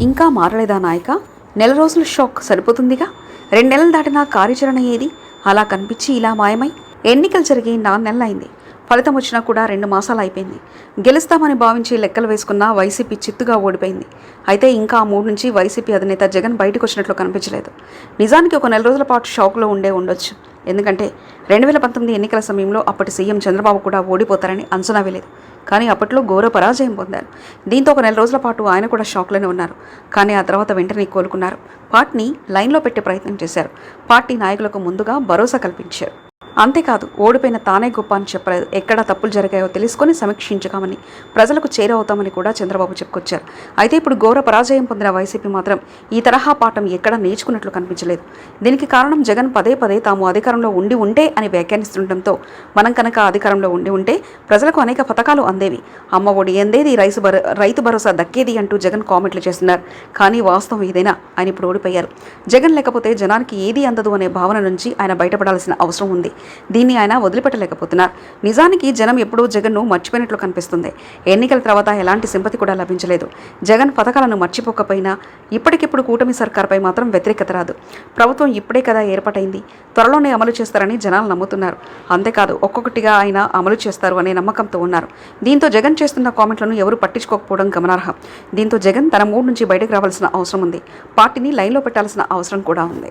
ఇంకా మారలేదా నాయక? నెల రోజుల షాక్ సరిపోతుందిగా? రెండు నెలలు దాటినా కార్యాచరణ ఏది? అలా కనిపించి ఇలా మాయమై? ఎన్నికలు జరిగి నాలుగు నెలలైంది. ఫలితం వచ్చినా కూడా రెండు మాసాలు అయిపోయింది. గెలుస్తామని భావించి లెక్కలు వేసుకున్న వైసీపీ చిత్తుగా ఓడిపోయింది. అయితే ఇంకా ఆ మూడు నుంచి వైసీపీ అధినేత జగన్ బయటకు వచ్చినట్లు కనిపించలేదు. నిజానికి ఒక నెల రోజుల పాటు షాక్లో ఉండే ఉండొచ్చు. ఎందుకంటే రెండు వేల పంతొమ్మిది ఎన్నికల సమయంలో అప్పటి సీఎం చంద్రబాబు కూడా ఓడిపోతారని అంచనా వేలేదు కానీ అప్పట్లో ఘోర పరాజయం పొందారు. దీంతో ఒక నెల రోజుల పాటు ఆయన కూడా షాక్లోనే ఉన్నారు. కానీ ఆ తర్వాత వెంటనే కోలుకున్నారు. పార్టీని లైన్లో పెట్టే ప్రయత్నం చేశారు. పార్టీ నాయకులకు ముందుగా భరోసా కల్పించారు. అంతేకాదు ఓడిపోయిన తానే గొప్ప అని చెప్పలేదు. ఎక్కడ తప్పులు జరిగాయో తెలుసుకొని సమీక్షించగామని ప్రజలకు చేరవుతామని కూడా చంద్రబాబు చెప్పుకొచ్చారు. అయితే ఇప్పుడు ఘోర పరాజయం పొందిన వైసీపీ మాత్రం ఈ తరహా పాఠం ఎక్కడా నేర్చుకున్నట్లు కనిపించలేదు. దీనికి కారణం జగన్ పదే పదే తాము అధికారంలో ఉండి ఉంటే అని వ్యాఖ్యానిస్తుండటంతో మనం కనుక అధికారంలో ఉండి ఉంటే ప్రజలకు అనేక పథకాలు అందేవి. అమ్మ ఒడి ఎందేది రైతు భరో రైతు భరోసా దక్కేది అంటూ జగన్ కామెంట్లు చేస్తున్నారు. కానీ వాస్తవం ఏదైనా ఆయన ఇప్పుడు ఓడిపోయారు. జగన్ లేకపోతే జనానికి ఏది అందదు అనే భావన నుంచి ఆయన బయటపడాల్సిన అవసరం ఉంది. దీన్ని ఆయన వదిలిపెట్టలేకపోతున్నారు. నిజానికి జనం ఎప్పుడూ జగన్ను మర్చిపోయినట్లు కనిపిస్తుంది. ఎన్నికల తర్వాత ఎలాంటి సింపతి కూడా లభించలేదు. జగన్ పథకాలను మర్చిపోకపోయినా ఇప్పటికిప్పుడు కూటమి సర్కార్పై మాత్రం వ్యతిరేకత రాదు. ప్రభుత్వం ఇప్పుడే కదా ఏర్పాటైంది. త్వరలోనే అమలు చేస్తారని జనాలు నమ్ముతున్నారు. అంతేకాదు ఒక్కొక్కటిగా ఆయన అమలు చేస్తారు అనే నమ్మకంతో ఉన్నారు. దీంతో జగన్ చేస్తున్న కామెంట్లను ఎవరు పట్టించుకోకపోవడం గమనార్హం. దీంతో జగన్ తన మూడు నుంచి బయటకు రావాల్సిన అవసరం ఉంది. పార్టీని లైన్లో పెట్టాల్సిన అవసరం కూడా ఉంది.